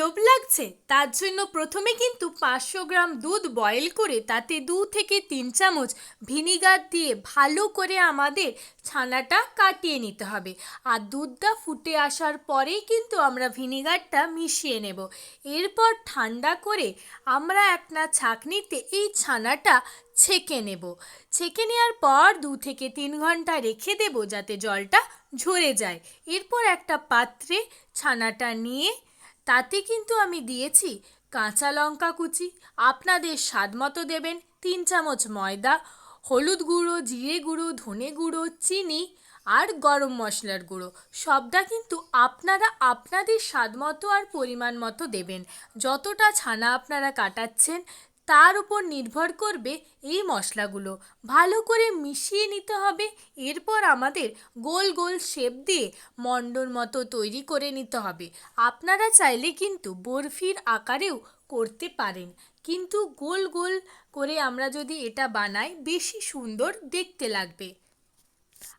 লোভ লাগছে। তার জন্য প্রথমে কিন্তু পাঁচশো গ্রাম দুধ বয়েল করে তাতে দু থেকে তিন চামচ ভিনিগার দিয়ে ভালো করে আমাদের ছানাটা কাটিয়ে নিতে হবে। আর দুধটা ফুটে আসার পরেই কিন্তু আমরা ভিনিগারটা মিশিয়ে নেব। এরপর ঠান্ডা করে আমরা একটা ছাঁকনিতে এই ছানাটা ছেঁকে নেব। ছেঁকে নেওয়ার পর দু থেকে তিন ঘণ্টা রেখে দেব যাতে জলটা ঝরে যায়। এরপর একটা পাত্রে ছানাটা নিয়ে তাতে কিন্তু আমি দিয়েছি কাঁচা লঙ্কা কুচি। আপনাদের স্বাদ মতো দেবেন তিন চামচ ময়দা, হলুদ গুঁড়ো, জিরে গুঁড়ো, ধনে গুঁড়ো, চিনি আর গরম মশলার গুঁড়ো। সবটা কিন্তু আপনারা আপনাদের স্বাদ মতো আর পরিমাণ মতো দেবেন। যতটা ছানা আপনারা কাটাচ্ছেন তার উপর নির্ভর করবে এই মশলাগুলো। ভালো করে মিশিয়ে নিতে হবে, এরপর আমাদের গোল গোল শেপ দিয়ে মণ্ডর মতো তৈরি করে নিতে হবে। আপনারা চাইলে কিন্তু বরফির আকারেও করতে পারেন। কিন্তু গোল গোল করে আমরা যদি এটা বানাই, বেশি সুন্দর দেখতে লাগবে।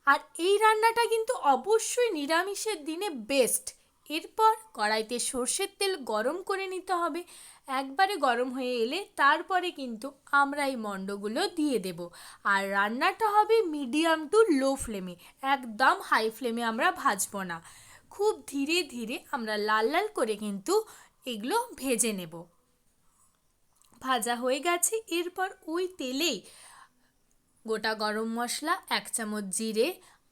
আর এই রান্নাটা কিন্তু অবশ্যই নিরামিষের দিনে বেস্ট এরপর কড়াইতে সর্ষের তেল গরম করে নিতে হবে। একবারে গরম হয়ে এলে তারপরে কিন্তু আমরা এই মণ্ডগুলো দিয়ে দেব। আর রান্নাটা হবে মিডিয়াম টু লো ফ্লেমে, একদম হাই ফ্লেমে আমরা ভাজবো না। খুব ধীরে ধীরে আমরা লাল লাল করে কিন্তু এগুলো ভেজে নেব। ভাজা হয়ে গেছে, এরপর ওই তেলেই গোটা গরম মশলা, এক চামচ জিরে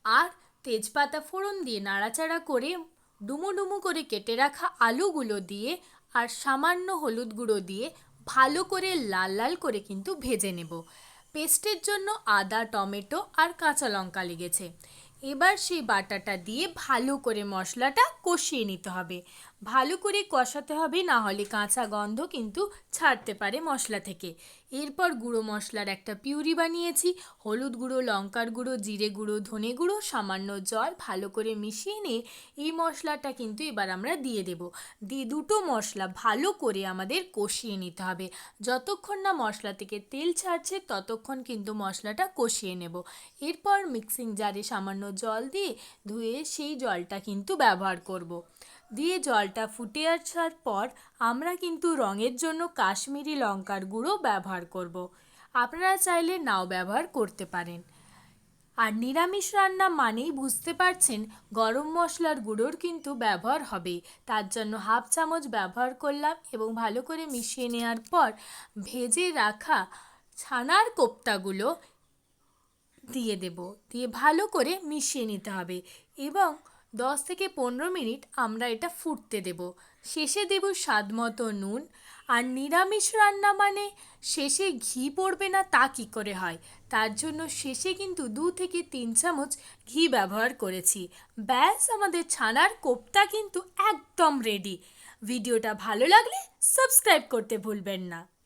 আর তেজপাতা ফোড়ন দিয়ে নাড়াচাড়া করে ডুমো ডুমো করে কেটে রাখা আলুগুলো দিয়ে আর সামান্য হলুদ গুঁড়ো দিয়ে ভালো করে লাল লাল করে কিন্তু ভেজে নেব। পেস্টের জন্য আদা, টমেটো আর কাঁচা লঙ্কা লেগেছে। এবার সেই বাটাটা দিয়ে ভালো করে মশলাটা কষিয়ে নিতে হবে। ভালো করে কষাতে হবে, না হলে কাঁচা গন্ধ কিন্তু ছাড়তে পারে মশলা থেকে। এরপর গুঁড়ো মশলার একটা পিউরি বানিয়েছি। হলুদ গুঁড়ো, লঙ্কার গুঁড়ো, জিরে গুঁড়ো, ধনে গুঁড়ো, সামান্য জল ভালো করে মিশিয়ে নিয়ে এই মশলাটা কিন্তু এবার আমরা দিয়ে দেব। দিয়ে দুটো মশলা ভালো করে আমাদের কষিয়ে নিতে হবে। যতক্ষণ না মশলা থেকে তেল ছাড়ছে, ততক্ষণ কিন্তু মশলাটা কষিয়ে নেব। এরপর মিক্সিং জারে সামান্য জল দিয়ে ধুয়ে সেই জলটা কিন্তু ব্যবহার করব। দিয়ে জলটা ফুটে আসার পর আমরা কিন্তু রঙের জন্য কাশ্মীরি লঙ্কার গুঁড়ো ব্যবহার করব। আপনারা চাইলে নাও ব্যবহার করতে পারেন। আর নিরামিষ রান্না মানেই বুঝতে পারছেন গরম মশলার গুঁড়োর কিন্তু ব্যবহার হবে। তার জন্য হাফ চামচ ব্যবহার করলাম এবং ভালো করে মিশিয়ে নেওয়ার পর ভেজে রাখা ছানার কোপ্তাগুলো দিয়ে দেব। দিয়ে ভালো করে মিশিয়ে নিতে হবে এবং দশ থেকে পনেরো মিনিট আমরা এটা ফুটতে দেব। শেষে দেব স্বাদ মতো নুন। আর নিরামিষ রান্না মানে শেষে ঘি পড়বে না তা কী করে হয়? তার জন্য শেষে কিন্তু দু থেকে তিন চামচ ঘি ব্যবহার করেছি। ব্যাস, আমাদের ছানার কোপ্তা কিন্তু একদম রেডি ভিডিওটা ভালো লাগলে সাবস্ক্রাইব করতে ভুলবেন না।